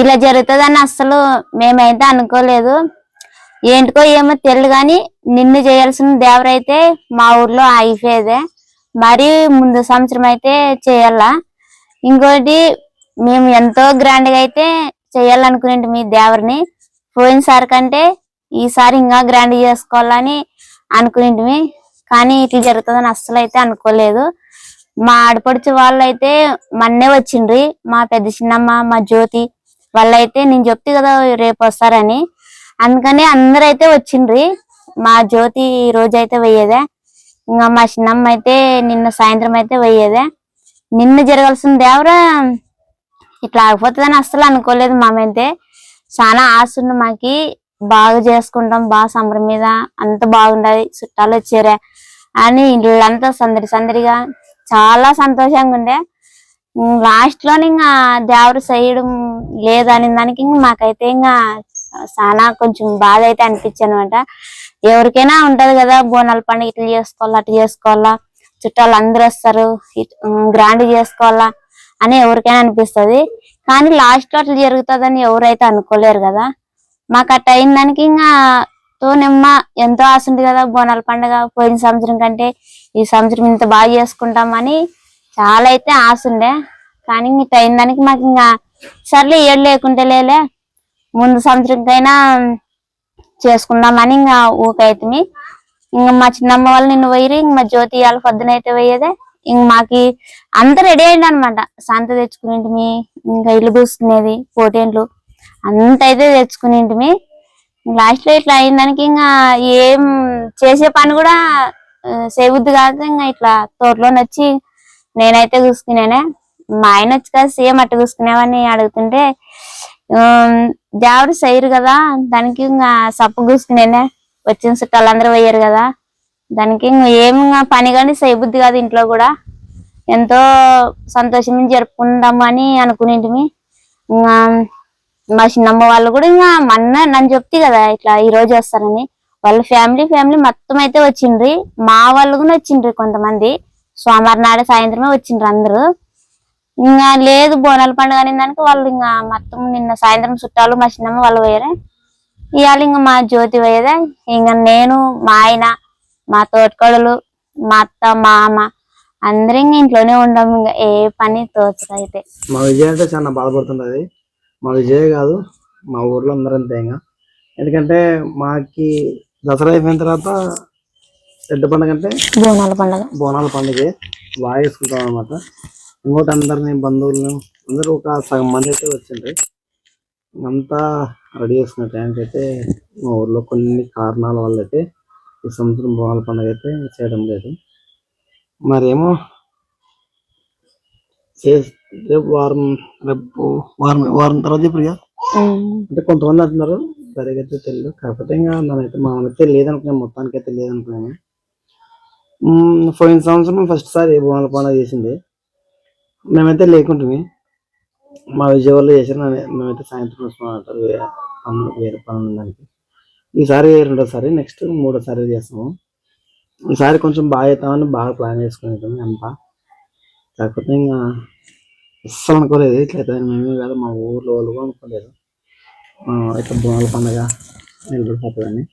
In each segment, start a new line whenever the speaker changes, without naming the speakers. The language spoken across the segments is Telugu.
ఇలా జరుగుతుందని అస్సలు మేమైతే అనుకోలేదు. ఏంటికో ఏమో తెలియదు కానీ నిన్ను చేయాల్సిన దేవరైతే మా ఊర్లో అయిపోయేదే మరి ముందు సంవత్సరం అయితే చేయాలా. ఇంకోటి మేము ఎంతో గ్రాండ్గా అయితే చేయాలనుకునేది మీ దేవరిని. పోయినసారి కంటే ఈసారి ఇంకా గ్రాండ్ చేసుకోవాలని అనుకునేటివి కానీ ఇట్లా జరుగుతుందని అస్సలు అయితే అనుకోలేదు. మా ఆడపడుచు వాళ్ళు అయితే మొన్నే వచ్చిండ్రి. మా పెద్ద చిన్నమ్మ మా జ్యోతి వాళ్ళైతే నేను చెప్తే కదా రేపు వస్తారని. అందుకని అందరూ అయితే వచ్చిండ్రి. మా జ్యోతి ఈ రోజు అయితే వెయ్యేదే ఇంకా మా చిన్నమ్మ అయితే నిన్న సాయంత్రం అయితే వెయ్యేదే నిన్న జరగాల్సిన దేవరా ఇట్లా ఆగిపోతుందని అస్సలు అనుకోలేదు మామైతే చాలా ఆశ ఉంది మాకి. బాగా చేసుకుంటాం బాగా సంబరం మీద అంత బాగుండదు చుట్టాలు వచ్చారా అని ఇళ్ళంతా సందడి సందడిగా చాలా సంతోషంగా ఉండే. లాస్ట్ ఇంకా దేవరు చేయడం లేదని దానికి మాకైతే ఇంకా చాలా కొంచెం బాధ అయితే అనిపించింది అనమాట ఎవరికైనా ఉంటది కదా బోనాల పండుగ ఇట్లా చేసుకోవాలా అట్లా చేసుకోవాలా చుట్టాలు అందరూ వస్తారు గ్రాండ్ చేసుకోవాలా అని ఎవరికైనా అనిపిస్తది. కానీ లాస్ట్ అట్లా జరుగుతుందని ఎవరైతే అనుకోలేరు కదా. మాకు అట్ట అయిన దానికి ఇంకా తోనెమ్మ ఎంతో ఆశ ఉంది కదా బోనాల పండుగ పోయిన సంవత్సరం కంటే ఈ సంవత్సరం ఇంత బాగా చేసుకుంటామని చాలా అయితే ఆశ ఉండే. కానీ ఇట్ట అయిన దానికి మాకు ఇంకా సర్లే ఏడు లేకుంటే లేలే. ముందు సంవత్సరంకైనా చేసుకుందామని ఇంకా ఊకైతుంది ఇంకా మా చిన్నమ్మ వాళ్ళు నిన్ను పోయి ఇంక మా జ్యోతి వాళ్ళ పొద్దున అయితే పోయేదే. ఇంక మాకి అంత రెడీ అయింది అనమాట సంత తెచ్చుకునేంటిమి ఇంకా ఇల్లు పూసుకునేది పోటీన్లు అంత అయితే తెచ్చుకునేంటిమి. లాస్ట్లో ఇట్లా అయిన దానికి ఇంకా ఏం చేసే పని కూడా సేవుద్ది కాక ఇంకా ఇట్లా తోటలోనొచ్చి నేనైతే చూసుకున్నానే మా ఆయన వచ్చి కదా సేమ్ అట్ట కూసుకునేవని అడుగుతుంటే దేవుడు చేయరు కదా దానికి ఇంకా సప్పు కూసుకునేనే వచ్చిన చుట్టాలందరూ పోయారు కదా దానికి ఇంకా ఏం ఇంకా పని కానీ చేయబుద్ధి కాదు ఇంట్లో కూడా. ఎంతో సంతోషం జరుపుకుందాము అని అనుకునేంటిమి. ఇంకా మా చిన్నమ్మ వాళ్ళు కూడా ఇంకా మొన్న నన్ను చెప్తే కదా ఇట్లా ఈ రోజు వస్తారని వాళ్ళ ఫ్యామిలీ ఫ్యామిలీ మొత్తం అయితే వచ్చిండ్రి. మా వాళ్ళు కూడా వచ్చిండ్రి కొంతమంది. సోమవారం నాడు సాయంత్రమే వచ్చిండ్రు అందరూ. ఇంకా లేదు బోనాల పండుగ అనే దానికి వాళ్ళు ఇంకా మొత్తం నిన్న సాయంత్రం చుట్టాలు మా చిన్నమ్మ వాళ్ళు పోయారే. ఇవాళ ఇంకా మా జ్యోతి పోయేదే. ఇంకా నేను మా ఆయన మా తోటకోడలు మా అత్త మా అమ్మ అందరం ఇంకా ఇంట్లోనే ఉండం. ఇంకా ఏ పని తోచదు అయితే
మా విజయ్ అంటే చాలా బాధపడుతుంటది మా విజయ్ కాదు మా ఊర్లో అందరూ అంతే ఇంకా. ఎందుకంటే మాకి దసరా అయిపోయిన తర్వాత పెద్ద పండుగ అంటే
బోనాల పండుగ.
బోనాల పండుగ బాగా చేసుకుంటాం అనమాట ఇంకోటి అందరినీ బంధువులను అందరూ ఒక సగం మంది అయితే వచ్చిండ్రు. అంతా రెడీ చేసిన టైంకి అయితే మా ఊర్లో కొన్ని కారణాల వల్ల అయితే ఈ సంవత్సరం బోనాల పండుగ అయితే చేయడం లేదు. మరేమో చే- రేపు వారం రేపు వారం వారం తర్వాత ఇప్పుడు అంటే కొంతమంది అంటున్నారు సరిగా అయితే తెలియదు. కాకపోతే ఇంకా నన్నైతే మా అయితే మొత్తానికి అయితే లేదనుకున్నాను ఫైవ్ పోయిన సంవత్సరం ఫస్ట్ సారి బోనాల పండుగ చేసింది. మేమైతే లేకుంటుంది మా విజయవాడలో చేసిన మేమైతే సాయంత్రం వస్తున్నాం వేరే పనులు వేరే పనులు దానికి ఈసారి రెండోసారి నెక్స్ట్ మూడోసారి చేస్తాము. ఈసారి కొంచెం బాగా అవుతామని బాగా ప్లాన్ చేసుకునేది అంతా. కాకపోతే ఇంకా అస్సలు అనుకోలేదు ఇట్లా అయితే మేమే కాదు మా ఊర్లో వాళ్ళు కూడా అనుకోలేదు. ఇట్లా బోనాల పండుగ నిలబడిపోతుందని.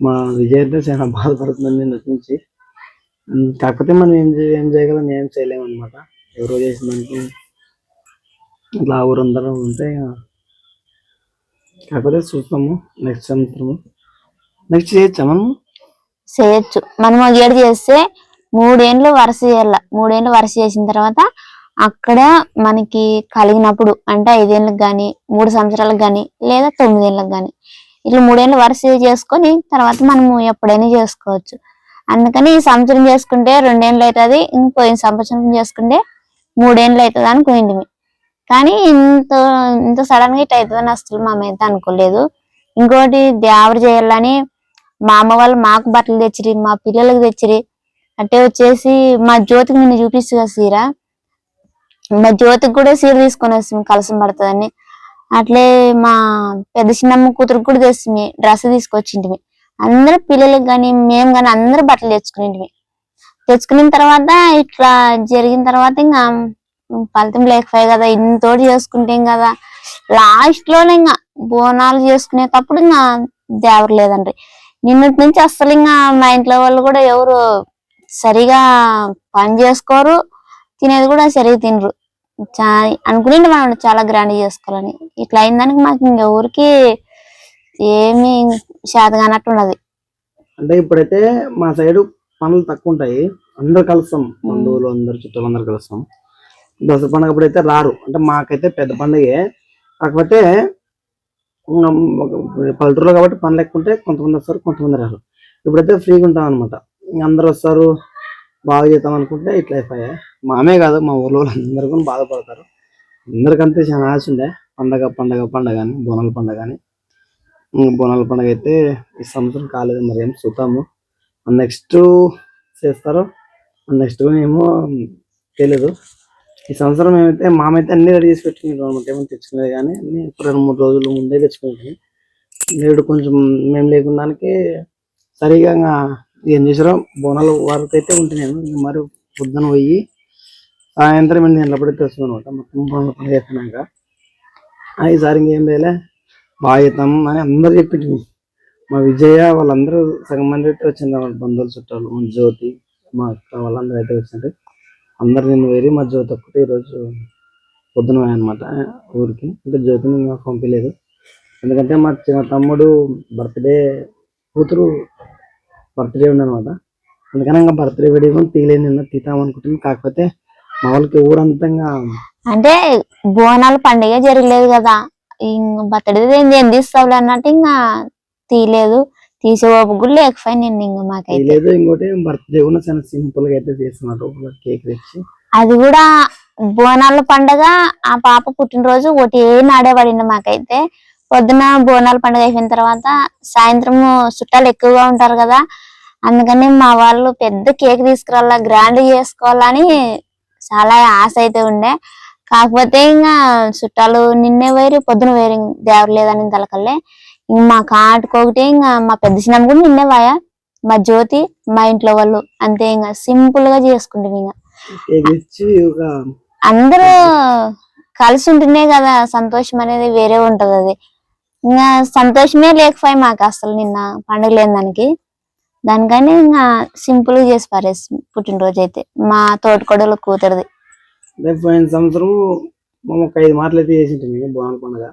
మా విజయ్ అయితే చాలా బాధపడుతుందని నిన్న కాకపోతే మనం ఏం ఏం చేయగలం ఏం చేయలేము అనమాట ఎవరో చేసిన దానికి ఇట్లా ఊరందరం ఉంటే ఇక. కాకపోతే చూస్తాము నెక్స్ట్ సంవత్సరము నెక్స్ట్ చేయొచ్చా మనం
చేయొచ్చు. మనం ఏడు చేస్తే మూడేండ్లు వరుస చేయాల. మూడేండ్లు వరుస చేసిన తర్వాత అక్కడ మనకి కలిగినప్పుడు అంటే ఐదేళ్ళకి గాని మూడు సంవత్సరాలకు గాని లేదా తొమ్మిదేళ్ళకి గాని ఇట్లా మూడేళ్ళు వరుస చేసుకొని తర్వాత మనము ఎప్పుడైనా చేసుకోవచ్చు. అందుకని ఈ సంవత్సరం చేసుకుంటే రెండేళ్ళు అవుతుంది ఇంకోయిన సంవత్సరం చేసుకుంటే మూడేళ్ళు అవుతుంది అనుకుంది కానీ ఇంత ఇంత సడన్గా ఇట్లా అవుతుందని అసలు మేమైతే అనుకోలేదు. ఇంకోటి దేవర చేయాలని మా అమ్మ వాళ్ళు మాకు బట్టలు తెచ్చిరి మా పిల్లలకు తెచ్చిరి అట్టే వచ్చేసి మా జ్యోతికి నిన్ను చూపిస్తుంది సీర. మా జ్యోతికి కూడా సీర తీసుకొని వస్తుంది కలసం పడుతుందని. అట్లే మా పెద్ద చిన్నమ్మ కూతురికి కూడా తెస్తుంది డ్రెస్ తీసుకొచ్చింటిమి. అందరు పిల్లలకు కానీ మేము కానీ అందరు బట్టలు తెచ్చుకునేటివి తెచ్చుకున్న తర్వాత ఇట్లా జరిగిన తర్వాత ఇంకా ఫలితం లేకపోయాయి కదా ఇంతోటి చేసుకుంటాం కదా. లాస్ట్లోనే ఇంకా బోనాలు చేసుకునేటప్పుడు ఇంకా దేవర లేదండి. నిన్నటి నుంచి అస్సలు ఇంకా మా ఇంట్లో వాళ్ళు కూడా ఎవరు సరిగా పని చేసుకోరు తినేది కూడా సరిగా తినరు. చా అనుకుని మనం చాలా గ్రాండ్ చేసుకోవాలని. ఇట్లా అయిందానికి మాకు ఇంకెవరికి ఏమి శాతగానట్టు ఉన్నది
అంటే ఇప్పుడైతే మా సైడ్ పనులు తక్కువ ఉంటాయి అందరు కలుస్తాం. బంధువులు అందరు చుట్టాలు అందరు కలుస్తాం. దసరా పండుగ అప్పుడైతే రారు. అంటే మాకైతే పెద్ద పండుగే. కాకపోతే పల్లెటూరులో కాబట్టి పనులు ఎక్కువ ఉంటే కొంతమంది వస్తారు కొంతమంది రారు. ఇప్పుడైతే ఫ్రీగా ఉంటాం అనమాట అందరు వస్తారు బాగా చేద్దాం అనుకుంటే ఇట్లా అయిపోయాయి మామే కాదు మా ఊర్లో అందరు కూడా బాధపడతారు. అందరికంతే చాలా ఆశ ఉండే. పండగ పండగ పండగ అని బోనాల పండగ అని. బోనాల పండగ అయితే ఈ సంవత్సరం కాలేదు మరి ఏం చూద్దాము. నెక్స్ట్ చేస్తారో? నెక్స్ట్ ఏమో తెలీదు. ఈ సంవత్సరం ఏమైతే మామైతే అన్ని రెడీ చేసి పెట్టుకున్నాం అనమాట. ఏమైనా తెచ్చుకునేది కానీ అన్ని రెండు మూడు రోజుల ముందే తెచ్చుకుంటాం నేడు కొంచెం మేము లేకుండానికి సరిగా ఏం చేసారో బోనాలు వరకు అయితే ఉంటున్నాను నేను ఇంక మరి పొద్దున పోయి సాయంత్రం ఎన్ని గంటలప్పుడే వస్తుంది అనమాట. మొత్తం బోనాలు పని చేస్తున్నాక ఆ, ఈసారి ఇంకేం చేయలే? బాగా అని అందరు చెప్పింది మా విజయ వాళ్ళందరూ సగం మంది అయితే వచ్చింది వాళ్ళ బంధువులు చుట్టాలు మా జ్యోతి మా అక్క వాళ్ళందరూ అయితే వచ్చిండ్రు. అందరు నేను వేరి మా జ్యోతి ఒక్కటి ఈరోజు పొద్దున అనమాట ఊరికి. అంటే జ్యోతిని నాకు పంపించలేదు ఎందుకంటే మా చిన్న తమ్ముడు బర్త్డే కూతురు బర్త్డే ఉండనమాట అందుకని ఇంకా బర్త్డే వీడియో కూడా తీయలేదు నిన్న తీద్దాం కాకపోతే మా వాళ్ళకి ఊరంతంగా
అంటే బోనాల పండుగ జరగలేదు కదా. బర్త్డే ఏం తీస్తావులే అన్నట్టు ఇంకా తీయలేదు. తీసే ఓపిక కూడా లేకపోయి నేను ఇంక మాకైతే.
ఇంకోటి బర్త్డే కూడా చాలా సింపుల్గా అయితే చేస్తున్నారు కేక్ తెచ్చి.
అది కూడా బోనాల పండగ ఆ పాప పుట్టినరోజు ఒకటి నాడే పడింది మాకైతే. పొద్దున బోనాల పండుగ అయిపోయిన తర్వాత సాయంత్రం చుట్టాలు ఎక్కువగా ఉంటారు కదా అందుకని మా వాళ్ళు పెద్ద కేక్ తీసుకురావాలా గ్రాండ్ చేసుకోవాలని చాలా ఆశ అయితే ఉండే. కాకపోతే ఇంకా చుట్టాలు నిన్నే వేరు పొద్దున వేరు దేవరు లేదని తలకల్లే. మా కాటుకొకటి ఇంకా మా పెద్ద సినిమా కూడా నిన్నే వాయా. మా జ్యోతి మా ఇంట్లో వాళ్ళు అంతే ఇంకా సింపుల్గా చేసుకుంటాం ఇంకా. అందరూ కలిసి ఉంటేనే కదా సంతోషం అనేది వేరే ఉంటది అది. ఇంకా సంతోషమే లేకపోయి మాకు అసలు నిన్న పండుగ లేని దానికి. దానికని ఇంకా సింపుల్గా చేసి పారేసి పుట్టినరోజు అయితే మా తోటికోడలు కూతురుది.
పోయిన సంవత్సరం మేము ఒక ఐదు మాటలు అయితే చేసింటాం బోనాల పండుగ.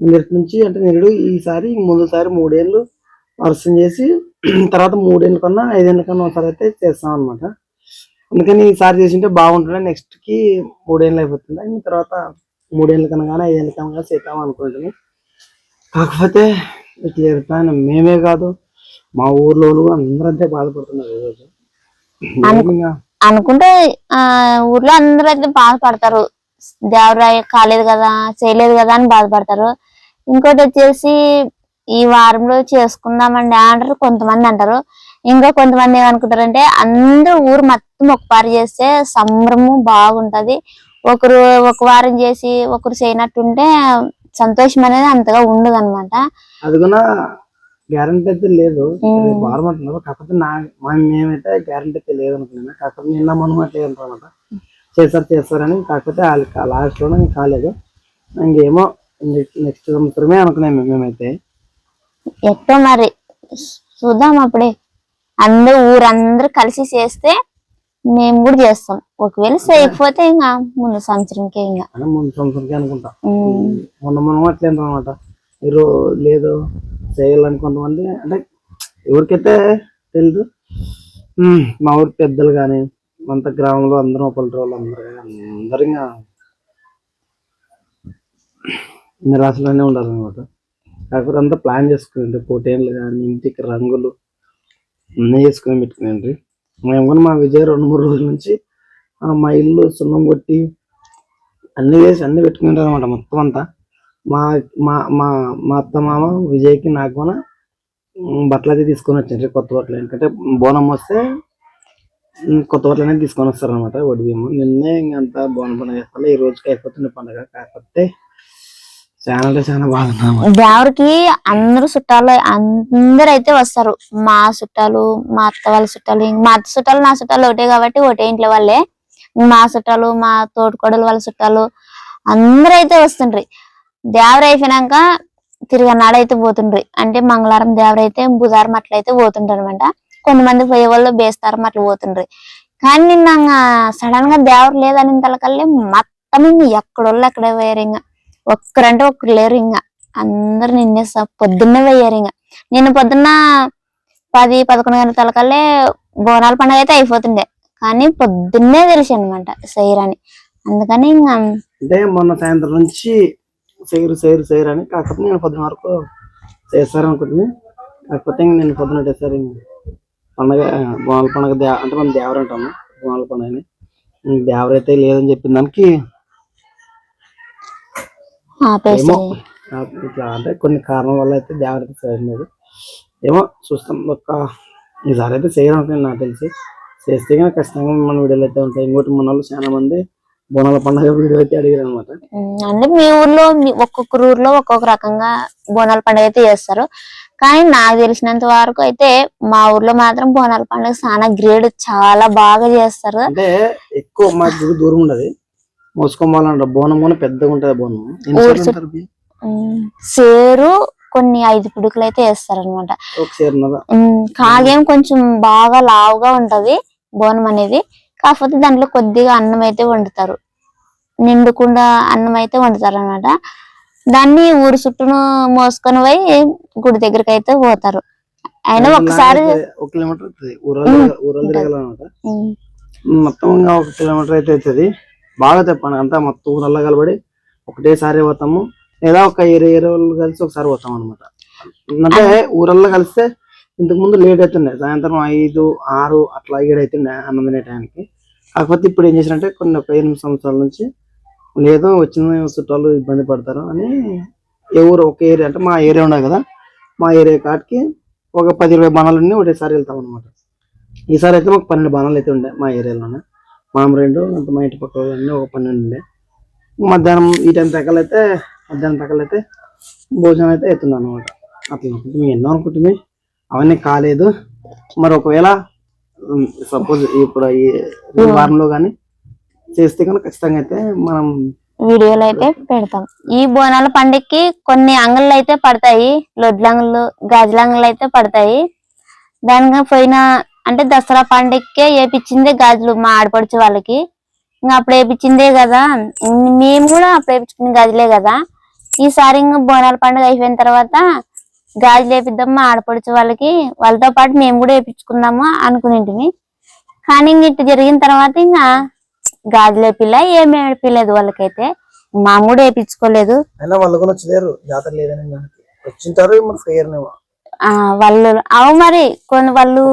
నిన్నటి నుంచి అంటే నిరుడు ఈసారి ముందుసారి మూడేళ్ళు వర్షం చేసి తర్వాత మూడేళ్ళ కన్నా ఐదేళ్ళ కన్నా ఒకసారి అయితే చేస్తాం అనమాట అందుకని ఈసారి చేసింటే బాగుంటుంది నెక్స్ట్కి మూడేళ్ళు అయిపోతుంది ఇంకా తర్వాత మూడేళ్ళ కన్నా కానీ ఐదేళ్ళ కన్నా కానీ చేద్దాం అనుకుంటుంది కాకపోతే ఇట్లా మేమే కాదు మా ఊర్లో కూడా అందరంతే బాధపడుతున్నారు ఈరోజు.
అనుకుంటే ఆ ఊర్లో అందరూ అయితే బాధపడతారు. దేవరాయ కాలేదు కదా చేయలేదు కదా అని బాధపడతారు. ఇంకోటి వచ్చేసి ఈ వారంలో చేసుకుందామండి అంటారు కొంతమంది అంటారు. ఇంకా కొంతమంది ఏమనుకుంటారంటే అందరూ ఊరు మొత్తం ఒక పారి చేస్తే సంబరము బాగుంటది. ఒకరు ఒక వారం చేసి ఒకరు చేయనట్టుంటే సంతోషం అనేది అంతగా ఉండదు అనమాట
అది కూడా గ్యారంటీ అయితే లేదు వారం అంటున్నారు. కాకపోతే నా మేమైతే గ్యారంటీ అయితే లేదు అనుకున్నాను. కాకపోతే నిన్న మనం అట్లే అనమాట చేస్తారు చేస్తారని కాకపోతే లాస్ట్లో ఇంకా కాలేదు. ఇంకేమో నెక్స్ట్ సంవత్సరమే అనుకున్నాం మేము- మేమైతే.
ఎట్టో మరి. చూద్దాం అప్పుడే. అందరూ ఊరందరూ కలిసి చేస్తే మేము కూడా చేస్తాం. ఒకవేళ చేయకపోతే ఇంకా ముందు సంవత్సరంకే ఇంకా.
ముందు సంవత్సరంకి అనుకుంటా. మొన్న మనం అట్లే అనమాట మీరు లేదు చేయాలని కొంతమంది అంటే ఎవరికైతే తెలీదు. మా ఊరి పెద్దలు కానీ అంత గ్రామంలో అందరం వాళ్ళు అందరూ అందరు ఇంకా నిరాశలోనే ఉండాలి ఉండాలన్నమాట. కాకపోతే అంతా ప్లాన్ చేసుకుని పోటీలు కానీ ఇంటికి రంగులు అన్నీ చేసుకుని పెట్టుకునండి మేము కూడా మా విజయ్ రెండు మూడు రోజుల నుంచి మా ఇల్లు సున్నం కొట్టి అన్ని వేసి అన్ని పెట్టుకుంటారు అనమాట మొత్తం అంతా. మా మా మా మా అత్త మామ విజయ్కి నాకు కూడా బట్టలు అయితే తీసుకొని వచ్చారు కొత్త బట్టలు. ఎందుకంటే బోనం వస్తే కొత్త బట్టలు అనేది తీసుకొని వస్తారనమాట వడి బియ్యం నిన్నే ఇంకంతా బోనం పండుగ చేస్తాను ఈ రోజుకి అయిపోతుంది పండుగ. కాకపోతే చాలా అంటే చాలా బాగుంది
దేవరికి అందరూ చుట్టాలు అందరు అయితే వస్తారు. మా చుట్టాలు మా అత్త వాళ్ళ చుట్టాలు మా అత్త చుట్టాలు నా చుట్టాలు ఒకటే కాబట్టి ఒకటే ఇంట్లో వాళ్ళే. మా చుట్టాలు మా తోటికోడలు వాళ్ళ చుట్టాలు అందరూ అయితే వస్తుండ్రి. దేవర అయిపోయినాక తిరిగి నాడైతే పోతుండ్రి. అంటే మంగళవారం దేవర అయితే బుధవారం అట్లయితే పోతుంటారు అనమాట కొంతమంది పోయే వాళ్ళు బేస్తారం అట్లా పోతుండ్రి. కానీ నిన్న సడన్గా దేవర లేదని తలకల్లే మొత్తం ఎక్కడోళ్ళు అక్కడే పోయారు ఇంకా. ఒక్కరంటే ఒక్కరు లేరు ఇంకా అందరు నిన్నే స- పొద్దున్నే పోయారు ఇంకా నిన్న పొద్దున్న పది పదకొండు గంటల తలకల్లే బోనాల పండుగ అయితే అయిపోతుండే. కానీ పొద్దున్నే తెలిసి అనమాట సైరని అందుకని ఇంకా
అంటే మొన్న సాయంత్రం నుంచి సేరు సేరు సేరు అని కాకపోతే నేను పొద్దున వరకు చేస్తారు అనుకుంటుంది కాకపోతే ఇంక నేను పొద్దున చేస్తారు పండగ బోనాల పండగ అంటే మనం దేవర అంటాము బోనాల పండుగని. దేవరైతే లేదని చెప్పిన దానికి ఏమో ఇట్లా అంటే కొన్ని కారణాల వల్ల అయితే అయితే చేయలేదు ఏమో చూస్తాం. ఒక ఈసారి అయితే చేయడం నాకు తెలిసి. చేస్తే కానీ ఖచ్చితంగా మన వీడియోలు అయితే ఉంటాయి. ఇంకోటి మన వాళ్ళు చాలా మంది బోనాల పండుగ వీడియో అయితే అడిగారు అనమాట
అంటే మీ ఊర్లో ఒక్కొక్క ఊర్లో ఒక్కొక్క రకంగా బోనాల పండుగ అయితే చేస్తారు. కానీ నాకు తెలిసినంత వరకు అయితే మా ఊర్లో మాత్రం బోనాల పండుగ చాలా గ్రేడ్ చాలా బాగా చేస్తారు.
అంటే ఎక్కువ మా దూరం ఉండదు. మోసుకోవాలంటారు బోనం కూడా పెద్దగా ఉంటది బోనం.
సేరు కొన్ని ఐదు పిడుకులు అయితే వేస్తారు అనమాట కాగేం కొంచెం బాగా లావుగా ఉంటది బోనం అనేది. కాకపోతే దాంట్లో కొద్దిగా అన్నం అయితే వండుతారు. నిండుకుండా అన్నం అయితే వండుతారు అనమాట దాన్ని ఊరు చుట్టూను మోసుకొని పోయి గుడి దగ్గరికి అయితే పోతారు. అయినా ఒకసారి
ఒక కిలోమీటర్ ఒక కిలోమీటర్ అయితే అవుతుంది. బాగా చెప్పండి అంతా మొత్తం ఊరల్లా కలబడి ఒకటేసారి పోతాము. లేదా ఒక ఇరవై ఇరవై కలిసి ఒకసారి పోతాం అనమాట అంటే ఊరల్లా కలిస్తే ఇంతకు ముందు లేట్ అవుతుండే సాయంత్రం ఐదు ఆరు అట్లా ఏడు అవుతుండే అన్నం టైంకి. కాకపోతే ఇప్పుడు ఏం చేసినట్టే కొన్ని ఒక ఎనిమిది సంవత్సరాల నుంచి లేదో వచ్చిన చుట్టాలు ఇబ్బంది పడతారు అని ఎవరు ఒక ఏరియా అంటే మా ఏరియా ఉండదు కదా. మా ఏరియా కాటికి ఒక పది ఇరవై బాణాలు ఉన్నాయి ఒకటేసారి వెళ్తాం అనమాట ఈసారి అయితే మాకు పన్నెండు బాణాలు అయితే ఉండే మా ఏరియాలోనే. మనం రెండు అంత మా ఇంటి పక్క అన్నీ ఒక పన్నెండు ఉండే. మధ్యాహ్నం ఈ టైం తగ్గలైతే మధ్యాహ్నం తగ్గలైతే భోజనం అయితే అవుతుంది అనమాట అట్లా మేము ఎన్నో అనుకుంటుంది అవన్నీ కాలేదు. మరి ఒకవేళ సపోజ్ ఇప్పుడు ఈ ఈ వారంలో కానీ చేస్తే కనుక ఖచ్చితంగా అయితే మనం
వీడియోలు అయితే పెడతాం. ఈ బోనాల పండుగకి కొన్ని అంగళ్ళు అయితే పడతాయి. లొడ్లంగులు గాజులంగులు అయితే పడతాయి. దానిగా పోయిన అంటే దసరా పండుగకే వేపించిందే గాజులు మా ఆడపడుచు వాళ్ళకి. ఇంకా అప్పుడు వేపించిందే కదా. మేము కూడా అప్పుడు వేపించుకున్న గాజులే కదా. ఈసారి ఇంకా బోనాల పండుగ అయిపోయిన తర్వాత గాజులు వేపిద్దాం మా ఆడపడుచు వాళ్ళకి. వాళ్ళతో పాటు మేము కూడా వేపించుకుందాము అనుకునేటివి కానీ ఇంక ఇటు జరిగిన తర్వాత ఇంకా గాజులు వేపిల్ల ఏమి వేపిలేదు వాళ్ళకైతే. మా కూడా వేపించుకోలేదు.
అయినా వాళ్ళు కూడా జాతర లేదని వచ్చింటారు
వాళ్ళు అవు మరి కొన్ని వాళ్ళు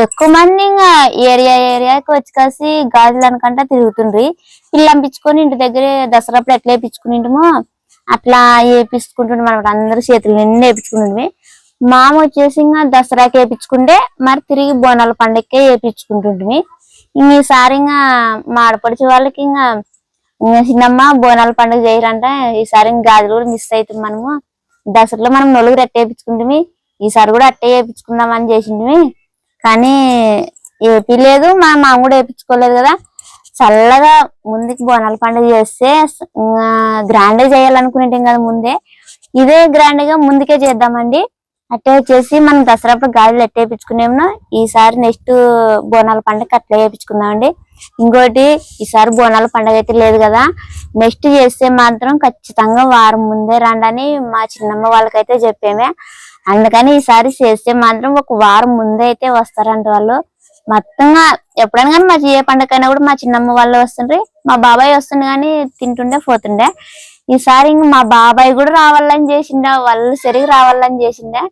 ఎక్కువ మంది ఇంకా ఏరియా ఏరియాకి వచ్చి కలిసి గాజులు అనుకంటే తిరుగుతుండ్రి. పిల్లలు పంపించుకొని ఇంటి దగ్గర దసరాప్పుడు ఎట్లా వేపించుకునింటమో అట్లా వేపించుకుంటుండే మనం అందరు చేతులు నిండా వేపించుకుంటుండే మామ వచ్చేసి ఇంకా దసరాకి వేపించుకుంటే మరి తిరిగి బోనాల పండగకే వేపించుకుంటుంటిమి. ఇంక ఈసారి ఇంకా మా ఆడపడిచే వాళ్ళకి ఇంకా చిన్నమ్మ బోనాల పండుగ చేయరంట. ఈసారి ఇంకా గాజులు కూడా మిస్ అవుతుంది మనము. దసరాలో మనం నలుగురు అట్టే వేపించుకుంటుమి ఈసారి కూడా అట్టే వేయించుకుందాం అని చేసింటిమి కానీ ఏపీ లేదు మా మామ కూడా వేయించుకోలేదు కదా. చల్లగా ముందుకి బోనాల పండుగ చేస్తే గ్రాండ్ చేయాలనుకునేటాం కదా ముందే. ఇదే గ్రాండ్గా ముందుకే చేద్దామండి. అట్టే చేసి మనం దసరాప్పుడు గాజులు ఎట్టే వేయించుకునేమో ఈసారి నెక్స్ట్ బోనాల పండుగ అట్లా వేయించుకుందామండి. ఇంకోటి ఈసారి బోనాల పండుగ అయితే లేదు కదా. నెక్స్ట్ చేస్తే మాత్రం ఖచ్చితంగా వారం ముందే రండి మా చిన్నమ్మ వాళ్ళకైతే చెప్పామే. అందుకని ఈసారి చేస్తే మాత్రం ఒక వారం ముందే అయితే వస్తారంట వాళ్ళు. మొత్తంగా ఎప్పుడైనా కానీ మా ఏ పండుగ కూడా మా చిన్నమ్మ వాళ్ళు వస్తుండ్రి. మా బాబాయ్ వస్తుండే కానీ తింటుండే పోతుండే. ఈసారి ఇంక మా బాబాయ్ కూడా రావాలని చేసిండే వాళ్ళు సరిగ్గా రావాలని చేసిండే.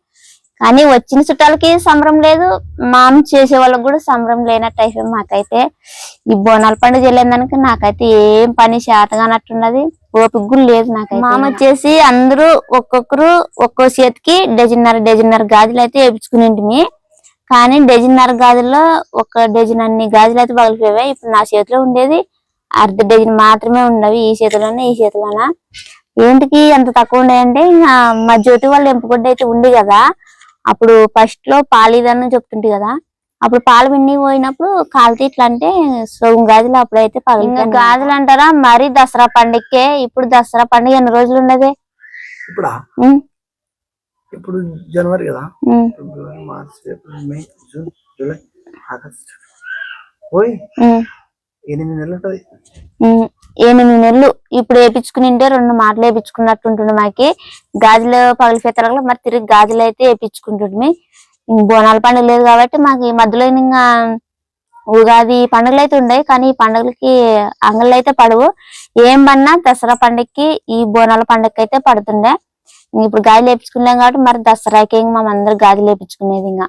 కానీ వచ్చిన చుట్టాలకి సంబరం లేదు మామ చేసే వాళ్ళకి కూడా సంబరం లేనట్టు అయిపోయింది మాకైతే. ఈ బోనాల పండుగ చేయలేదానికి నాకైతే ఏం పని చేతగానట్టున్నది ఓపిక కూడా లేదు నాకైతే. మామ వచ్చేసి అందరూ ఒక్కొక్కరు ఒక్కో చేతికి డజన్నర డజన్నర గాజులు అయితే వేపించుకునేంటిమి కానీ డజన్నర గాజుల్లో ఒక డజన్ అన్ని గాజులు అయితే పగిలిపోయాయి. ఇప్పుడు నా చేతిలో ఉండేది అర్ధ డజన్ మాత్రమే ఉన్నవి ఈ చేతిలోనే ఈ చేతిలోన? ఏంటికి అంత తక్కువ ఉన్నాయంటే ఇంకా మా జ్యోతి వాళ్ళ ఎంపుగొడ్డ అయితే ఉంది కదా. అప్పుడు ఫస్ట్లో పాలిదన్న చెప్తుంటే కదా అప్పుడు పాలు విన్ని పోయినప్పుడు కాలితే ఇట్లా అంటే సగం గాజులు అప్పుడైతే పగిలి గాజులు అంటారా? మరి దసరా పండుగకే ఇప్పుడు దసరా పండుగ ఎన్ని రోజులు ఉన్నదే?
ఇప్పుడా? జనవరి కదా. ఫిబ్రవరి March April May June July August. ఎనిమిది నెలలు ఉంటది.
ఎనిమిది నెలలు ఇప్పుడు వేపించుకునింటే రెండు మాటలు వేపించుకున్నట్టు మాకి. గాజులు పగలి ఫెత్తలకు మరి తిరిగి గాజులు అయితే వేపించుకుంటుండే బోనాల పండుగ లేదు కాబట్టి మాకు ఈ మధ్యలో ఇంకా ఉగాది పండుగలు అయితే ఉన్నాయి. కానీ ఈ పండుగలకి అంగళ్ళు అయితే పడవు. ఏం పడినా దసరా పండుగకి ఈ బోనాల పండుగకి అయితే పడుతుండే. ఇప్పుడు గాజులు వేపించుకున్నాం కాబట్టి మరి దసరాకి ఇంక మనం అందరు గాజులు వేపించుకునేది ఇంకా.